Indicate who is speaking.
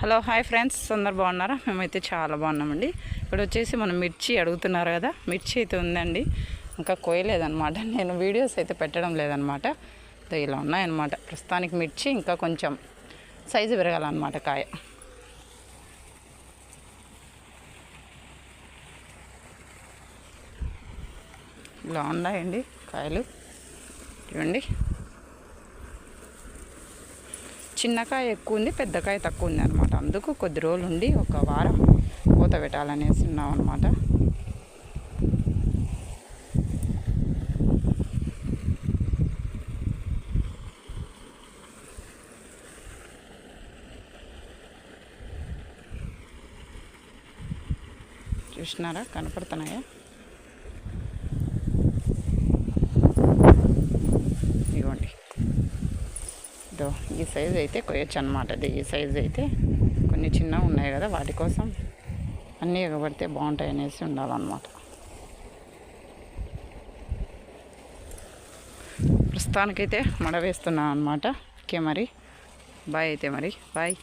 Speaker 1: Hello hi friends. అందరు బాగున్నారా? మేమైతే చాలా బాగున్నామండి. ఇప్పుడు వచ్చేసి మనం మిర్చి అడుగుతున్నారు కదా మిర్చి అయితే ఉందండి. ఇంకా కోయలేదనమాట నేను వీడియోస్ అయితే పెట్టడం లేదనమాట ఇలా ఉన్నాయన్నమాట. ప్రస్తుతానికి మిర్చి ఇంకా కొంచెం సైజు పెరగాలన్నమాట కాయ. ఇలా ఉన్నాయండి కాయలు. చూడండి చిన్నకాయ ఎక్కువ ఉంది పెద్దకాయ తక్కువ ఉంది అనమాట అందుకు కొద్ది రోజులు ఉండి ఒక వారం పూత పెట్టాలనేసి ఉన్నాం అనమాట చూసినారా? కనపడుతున్నాయా? ఇదో ఈ సైజు అయితే కొయ్యొచ్చు అనమాట ఇది ఈ సైజ్ అయితే కొన్ని చిన్నగా ఉన్నాయి కదా వాటి కోసం అన్నీ ఎగబడితే బాగుంటాయి అనేసి ఉండాలన్నమాట. ప్రస్తుతానికైతే మడ వేస్తున్నాను అనమాట ఓకే మరి. బాయ్ అయితే మరి. బాయ్